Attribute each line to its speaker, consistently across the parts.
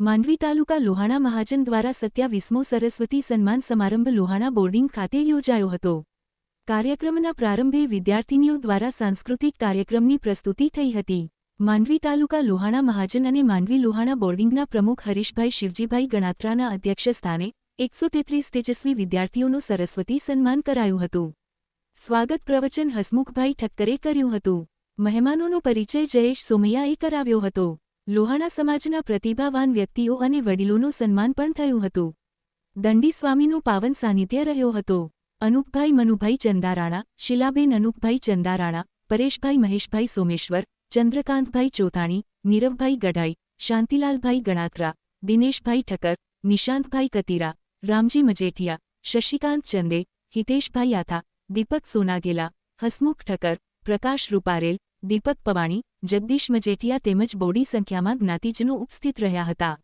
Speaker 1: માંડવી તાલુકા લોહાણા મહાજન દ્વારા સત્યાવીસમો સરસ્વતી સન્માન સમારંભ લોહાણા બોર્ડિંગ ખાતે યોજાયો હતો. કાર્યક્રમના પ્રારંભે વિદ્યાર્થીનીઓ દ્વારા સાંસ્કૃતિક કાર્યક્રમની પ્રસ્તુતિ થઈ હતી. માંડવી તાલુકા લોહાણા મહાજન અને માંડવી લોહાણા બોર્ડિંગના પ્રમુખ હરીશભાઈ શિવજીભાઈ ગણાત્રાના અધ્યક્ષસ્થાને એકસો તેત્રીસ તેજસ્વી વિદ્યાર્થીઓનું સરસ્વતી સન્માન કરાયું હતું. સ્વાગત પ્રવચન હસમુખભાઈ ઠક્કરે કર્યું હતું. મહેમાનોનો પરિચય જયેશ સોમૈયાએ કરાવ્યો હતો. લોહાણા સમાજના પ્રતિભાવાન વ્યક્તિઓ અને વડીલોનું સન્માન પણ થયું હતું. દંડી સ્વામીનું પાવન સાનિધ્ય રહ્યો હતો. અનુપભાઈ મનુભાઈ ચંદારાણા, શિલાબેન અનુપભાઈ ચંદારાણા, પરેશભાઈ મહેશભાઈ સોમેશ્વર, ચંદ્રકાંતભાઈ ચોથાણી, નીરવભાઈ ગઢાઈ, શાંતિલાલભાઈ ગણાત્રા, દિનેશભાઈ ઠક્કર, નિશાંતભાઈ કતીરા, રામજી મજેઠિયા, શશિકાંત ચંદે, હિતેશભાઈ આથા, દીપક સોનાગેલા, હસમુખ ઠક્કર, પ્રકાશ રૂપારેલ દીપક પવાણી, જગદીશ મજેઠિયા તેમજ બોડી સંખ્યામાં જ્ઞાતિજનો ઉપસ્થિત રહ્યા હતા.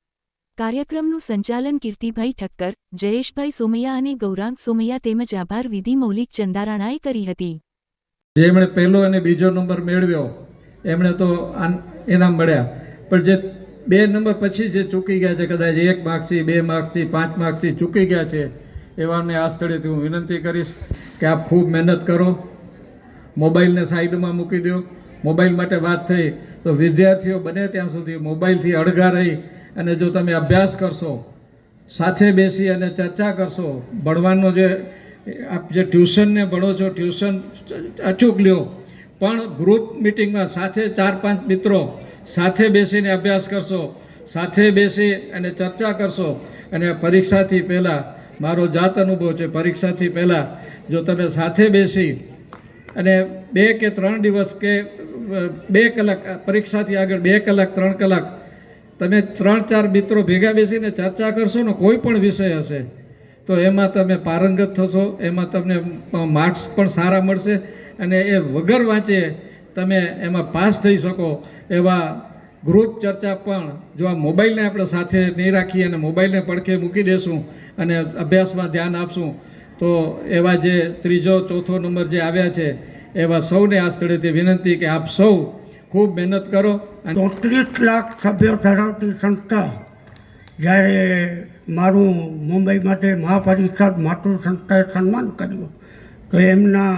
Speaker 1: કાર્યક્રમનું સંચાલન કીર્તિભાઈ ઠક્કર, જયેશભાઈ સોમૈયા અને ગૌરાંગ સોમૈયા તેમજ આભાર વિધિ મૌલિક ચંદારાણાએ કરી હતી.
Speaker 2: જેમણે પહેલો અને બીજો નંબર મેળવ્યો, એમણે તો ઇનામ મળ્યા. પણ જે બે નંબર પછી જે ચૂકી ગયા છે, કદાચ એક માર્ક્સથી, બે માર્ક્સથી, પાંચ માર્ક્સથી ચૂકી ગયા છે, એવાને આ સ્થળેથી હું વિનંતી કરીશ કે આપ ખૂબ મહેનત કરો, મોબાઈલને સાઈડમાં મૂકી દો મોબાઈલ માટે વાત થઈ, તો વિદ્યાર્થીઓ બને ત્યાં સુધી મોબાઈલથી અડગા રહી અને જો તમે અભ્યાસ કરશો, સાથે બેસી અને ચર્ચા કરશો, ભણવાનો જે, આપ જે ટ્યુશનને ભણો છો, ટ્યુશન અચૂક લ્યો. પણ ગ્રુપ મિટિંગમાં સાથે ચાર પાંચ મિત્રો સાથે બેસીને અભ્યાસ કરશો, સાથે બેસી અને ચર્ચા કરશો. અને પરીક્ષાથી પહેલાં, મારો જાત અનુભવ છે, પરીક્ષાથી પહેલાં જો તમે સાથે બેસી અને બે કે ત્રણ દિવસ કે બે કલાક પરીક્ષાથી આગળ બે કલાક, ત્રણ કલાક, તમે ત્રણ ચાર મિત્રો ભેગા બેસીને ચર્ચા કરશો ને કોઈ પણ વિષય હશે, તો એમાં તમે પારંગત થશો, એમાં તમને માર્ક્સ પણ સારા મળશે અને એ વગર વાંચે તમે એમાં પાસ થઈ શકો એવા ગ્રુપ ચર્ચા પણ જો આ મોબાઈલને આપણે સાથે નહીં રાખીએ અને મોબાઈલને પડખે મૂકી દેશું અને અભ્યાસમાં ધ્યાન આપશું તો એવા જે ત્રીજો, ચોથો નંબર જે આવ્યા છે, એવા સૌને આ સ્થળેથી વિનંતી કે આપ સૌ ખૂબ મહેનત કરો અને
Speaker 3: ચોત્રીસ લાખ સભ્યો ધરાવતી સંસ્થા, જ્યારે મારું મુંબઈ માટે મહાપરિષદ માતૃ સંસ્થાએ સન્માન કર્યું, તો એમના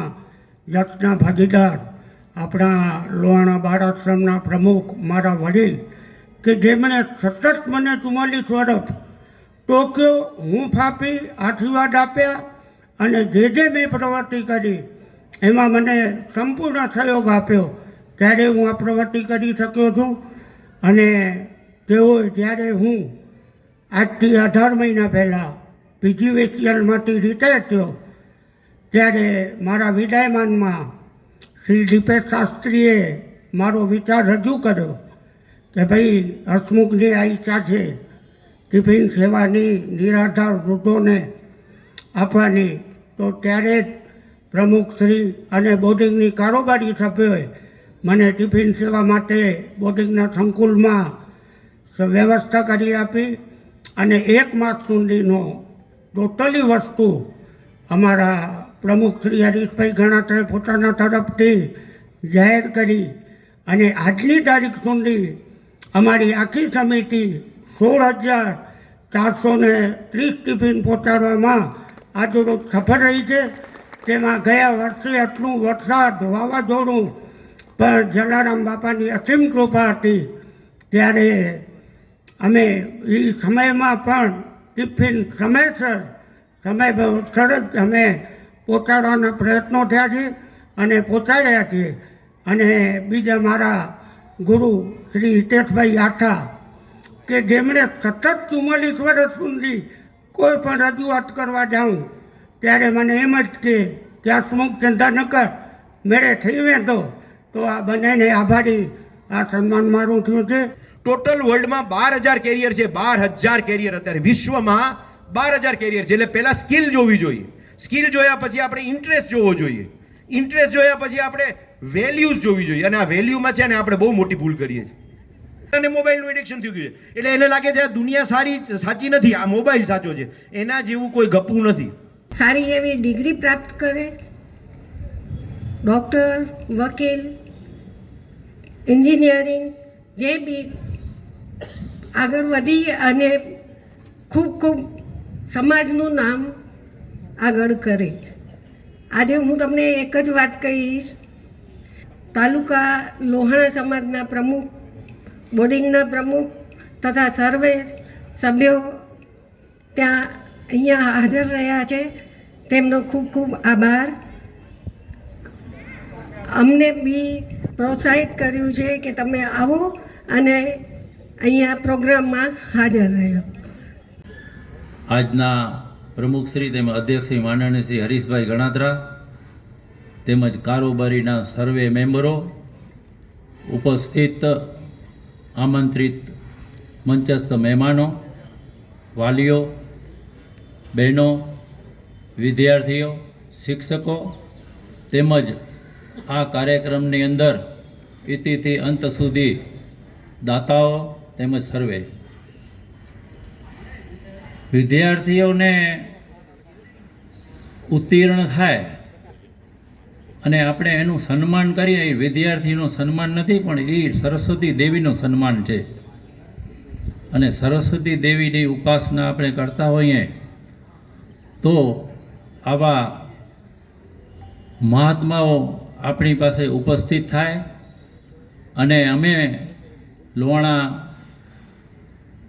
Speaker 3: યશના ભાગીદાર, આપણા લોહાણા બાળાશ્રમના પ્રમુખ, મારા વડીલ, કે જેમણે સતત મને ચુમ્માલીસ વર્ષ ટોક્યો, હું ફાપી આશીર્વાદ આપ્યા અને જે જે મેં પ્રવૃત્તિ કરી, એમાં મને સંપૂર્ણ સહયોગ આપ્યો. ત્યારે હું આ પ્રવૃત્તિ કરી શક્યો છું. અને તેઓએ જ્યારે હું આજથી અઢાર મહિના પહેલાં પીજીવીસીએલમાંથી રિટાયર થયો, ત્યારે મારા વિદાયમાનમાં શ્રી દીપેશ શાસ્ત્રીએ મારો વિચાર રજૂ કર્યો કે ભાઈ હસમુખની આ ઈચ્છા છે ટિફિન સેવાની નિરાધાર વૃદ્ધોને આપવાની, તો ત્યારે જ પ્રમુખશ્રી અને બોર્ડિંગની કારોબારી સભ્યોએ મને ટિફિન સેવા માટે બોર્ડિંગના સંકુલમાં વ્યવસ્થા કરી આપી અને એક માસ સુધીનો ટોટલી વસ્તુ અમારા પ્રમુખ શ્રી હરીશભાઈ ગણાત્રે પોતાના તરફથી જાહેર કરી અને આજની તારીખ સુધી અમારી આખી સમિતિ સોળ હજાર ચારસો ત્રીસ ટિફિન પહોંચાડવામાં આજરોજ સફળ રહી છે તેમાં ગયા વર્ષે આટલું વરસાદ વાવાઝોડું, પણ જલારામ બાપાની અસીમ કૃપા હતી. ત્યારે અમે એ સમયમાં પણ ટિફિન સમયસર, સમય સરસ અમે પહોંચાડવાના પ્રયત્નો થયા છે અને પહોંચાડ્યા છીએ. અને બીજા મારા ગુરુ શ્રી હિતેશભાઈ આઠા કે જેમણે સતત ચુમ્માલીસ વર્ષ સુધી કોઈ પણ રજૂઆત કરવા જાઉં, ત્યારે મને એમ જ કે કે આ સ્મુખ ધંધા ન કર, મેળે થઈ વેતો તો આ બંનેને આભારી, આ સન્માન મારું થયું છે.
Speaker 4: ટોટલ વર્લ્ડમાં બાર હજાર કેરિયર છે, બાર હજાર કેરિયર અત્યારે વિશ્વમાં બાર હજાર કેરિયર છે, એટલે પહેલાં સ્કિલ જોવી જોઈએ. સ્કિલ જોયા પછી આપણે ઇન્ટરેસ્ટ જોવો જોઈએ. ઇન્ટરેસ્ટ જોયા પછી આપણે વેલ્યુઝ જોવી જોઈએ. અને આ વેલ્યુમાં છે ને આપણે બહુ મોટી ભૂલ કરીએ છીએ. અને મોબાઈલનું એડિક્શન થઈ ગયું છે. એટલે એને લાગે છે આ દુનિયા સારી, સાચી નથી, આ મોબાઈલ સાચો છે. એના જેવું કોઈ ગપું નથી.
Speaker 5: સારી એવી ડિગ્રી પ્રાપ્ત કરે? ડૉક્ટર, વકીલ, એન્જિનિયરિંગ, જે બી આગળ વધી અને ખૂબ ખૂબ સમાજનું નામ આગળ કરે. આજે હું તમને એક જ વાત કહીશ. તાલુકા લોહાણા સમાજના પ્રમુખ બોર્ડિંગના પ્રમુખ તથા સર્વે સભ્યો ત્યાં અહીંયા હાજર રહ્યા છે. તેમનો ખૂબ ખૂબ આભાર. અમને બી પ્રોત્સાહિત કર્યું છે કે તમે આવો અને અહીંયા પ્રોગ્રામમાં હાજર રહ્યો.
Speaker 6: આજના પ્રમુખશ્રી તેમજ અધ્યક્ષશ્રી માનનીય શ્રી હરીશભાઈ ગણાત્રા તેમજ કારોબારીના સર્વે મેમ્બરો ઉપસ્થિત આમંત્રિત મંચસ્થ મહેમાનો, વાલીઓ, બહેનો, વિદ્યાર્થીઓ, શિક્ષકો તેમજ આ કાર્યક્રમની અંદર ઇતિથી અંત સુધી દાતાઓ તેમજ સર્વે. વિદ્યાર્થીઓને ઉત્તીર્ણ થાય અને આપણે એનું સન્માન કરીએ, એ વિદ્યાર્થીનું સન્માન નથી, પણ એ સરસ્વતી દેવીનું સન્માન છે. અને સરસ્વતી દેવીની ઉપાસના આપણે કરતા હોઈએ, તો આવા મહાત્માઓ આપણી પાસે ઉપસ્થિત થાય અને અમે લોણા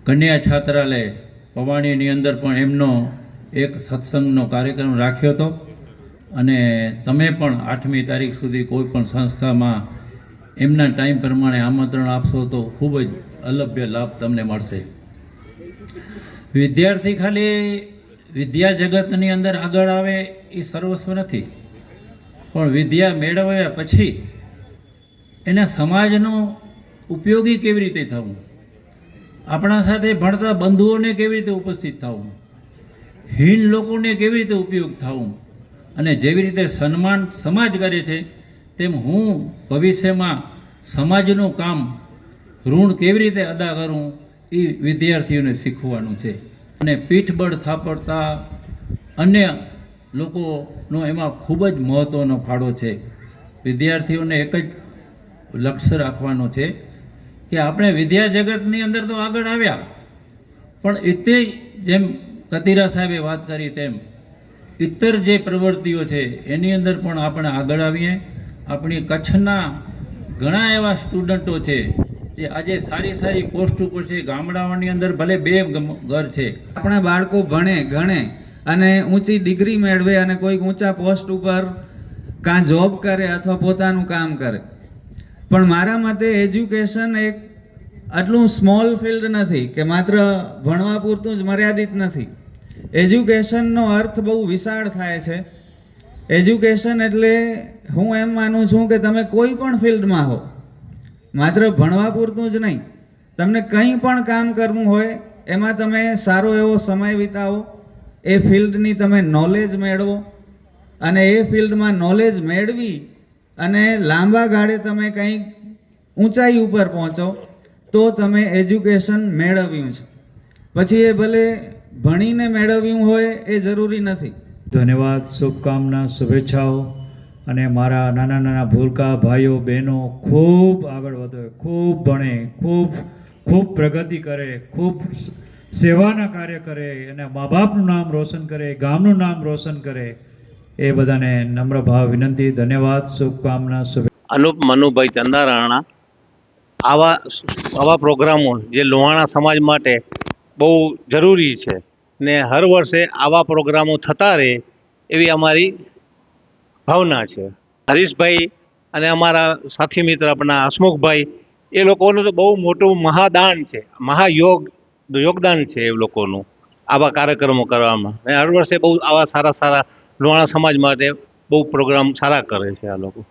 Speaker 6: કન્યા છાત્રાલય પવાણીની અંદર પણ એમનો એક સત્સંગનો કાર્યક્રમ રાખ્યો હતો. અને તમે પણ આઠમી તારીખ સુધી કોઈ પણ સંસ્થામાં એમના ટાઈમ પ્રમાણે આમંત્રણ આપશો તો ખૂબ જ અલભ્ય લાભ તમને મળશે. વિદ્યાર્થી ખાલી વિદ્યા જગતની અંદર આગળ આવે એ સર્વસ્વ નથી. પણ વિદ્યા મેળવ્યા પછી એના સમાજનો ઉપયોગી કેવી રીતે થવું? આપણા સાથે ભણતા બંધુઓને કેવી રીતે ઉપસ્થિત થવું? હીન લોકોને કેવી રીતે ઉપયોગ થવું? અને જેવી રીતે સન્માન સમાજ કરે છે, તેમ હું ભવિષ્યમાં સમાજનું કામ ઋણ કેવી રીતે અદા કરું એ વિદ્યાર્થીઓને શીખવાનું છે. અને પીઠબળ થાપડતા અન્ય લોકોનો એમાં ખૂબ જ મહત્ત્વનો ફાળો છે. વિદ્યાર્થીઓને એક જ લક્ષ્ય રાખવાનો છે કે આપણે વિદ્યા જગતની અંદર તો આગળ આવ્યા, પણ એ જેમ કતિરા સાહેબે વાત કરી તેમ ઇતર જે પ્રવૃત્તિઓ છે, એની અંદર પણ આપણે આગળ આવીએ. આપણી કચ્છના ઘણા એવા સ્ટુડન્ટો છે, જે આજે સારી સારી પોસ્ટ ઉપર છે, ગામડાઓની અંદર ભલે બે ઘર છે.
Speaker 7: આપણા બાળકો ભણે, ગણે અને ઊંચી ડિગ્રી મેળવે અને કોઈક ઊંચા પોસ્ટ ઉપર કાં જોબ કરે અથવા પોતાનું કામ કરે. પણ મારા મતે એજ્યુકેશન એક આટલું સ્મોલ ફિલ્ડ નથી કે માત્ર ભણવા પૂરતું જ મર્યાદિત નથી. એજ્યુકેશનનો અર્થ બહુ વિશાળ થાય છે. એજ્યુકેશન એટલે હું એમ માનું છું કે તમે કોઈ પણ ફિલ્ડમાં હો, માત્ર ભણવા પૂરતું જ નહીં, તમને કંઈ પણ કામ કરવું હોય, એમાં તમે સારો એવો સમય વિતાવો, એ ફિલ્ડની તમે નોલેજ મેળવો, અને એ ફિલ્ડમાં નોલેજ મેળવી, અને લાંબા ગાળે તમે કંઈક ઊંચાઈ ઉપર પહોંચો, તો તમે એજ્યુકેશન મેળવ્યું છે. પછી એ ભલે ભણીને મેળવ્યું હોય એ જરૂરી નથી.
Speaker 8: ધન્યવાદ શુભકામના શુભેચ્છાઓ અને મારા નાના નાના ભૂલકા ભાઈઓ બહેનો ખૂબ આગળ વધે ખૂબ ભણે ખૂબ ખૂબ પ્રગતિ કરે ખૂબ સેવાના કાર્ય કરે અને મા બાપનું નામ રોશન કરે ગામનું નામ રોશન કરે એ બધાને નમ્ર ભાવ વિનંતી ધન્યવાદ શુભકામના શુભે
Speaker 9: અનુપ મનુભાઈ ચંદારાણા આવા આવા પ્રોગ્રામો જે લોહાણા સમાજ માટે બહુ જરૂરી છે. ને હર વર્ષે આવા પ્રોગ્રામો થતા રહે એવી અમારી ભાવના છે. હરીશભાઈ અને અમારા સાથી મિત્ર આપણા હસમુખભાઈ, એ લોકોનું તો બહુ મોટું મહાદાન છે. મહાયોગ, યોગદાન છે એ લોકોનું આવા કાર્યક્રમો કરવામાં. હર વર્ષે બહુ આવા સારા સારા લોહાણા સમાજ માટે બહુ પ્રોગ્રામ સારા કરે છે આ લોકો.